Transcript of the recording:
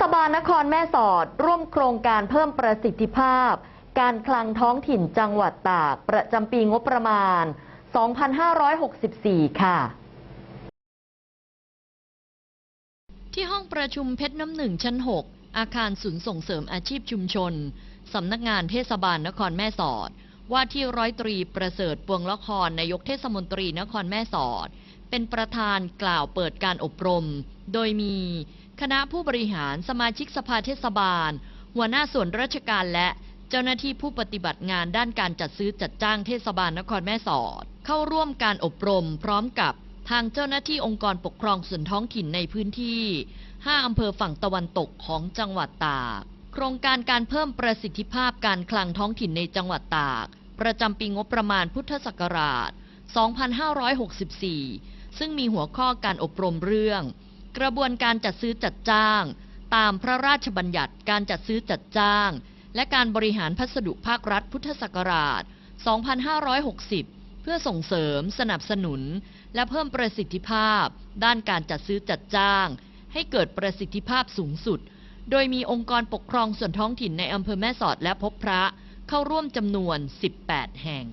ศบาลนครแม่สอด ร่วมโครงการเพิ่มประสิทธิภาพ การคลังท้องถิ่นจังหวัดตาก ประจำปีงบประมาณ 2564 ค่ะ ที่ห้องประชุมเพชรน้ำหนึ่งชั้น 6 อาคารศูนย์ส่งเสริมอาชีพชุมชน สำนักงานเทศบาลนครแม่สอด ว่าที่ร้อยตรีประเสริฐปวงละครนายกเทศมนตรีนครแม่สอด เป็นประธานกล่าวเปิดการอบรม โดยมี คณะผู้บริหารสมาชิกสภาเทศบาล หัวหน้าส่วนราชการและเจ้าหน้าที่ผู้ปฏิบัติงานด้านการจัดซื้อจัดจ้างเทศบาลนครแม่สอด เข้าร่วมการอบรมพร้อมกับทางเจ้าหน้าที่องค์กรปกครองส่วนท้องถิ่นในพื้นที่ 5 อำเภอฝั่งตะวันตกของจังหวัดตาก โครงการการเพิ่มประสิทธิภาพการคลังท้องถิ่นในจังหวัดตาก ประจำปีงบประมาณพุทธศักราช 2564 ซึ่งมีหัวข้อการอบรมเรื่อง กระบวนการจัดซื้อจัดจ้าง ตามพระราชบัญญัติการจัดซื้อจัดจ้าง และการบริหารพัสดุภาครัฐพุทธศักราช 2560 เพื่อส่งเสริม สนับสนุน และเพิ่มประสิทธิภาพ ด้านการจัดซื้อจัดจ้าง ให้เกิดประสิทธิภาพสูงสุด โดยมีองค์กรปกครองส่วนท้องถิ่นในอำเภอแม่สอดและพบพระเข้าร่วมจำนวน 18 แห่ง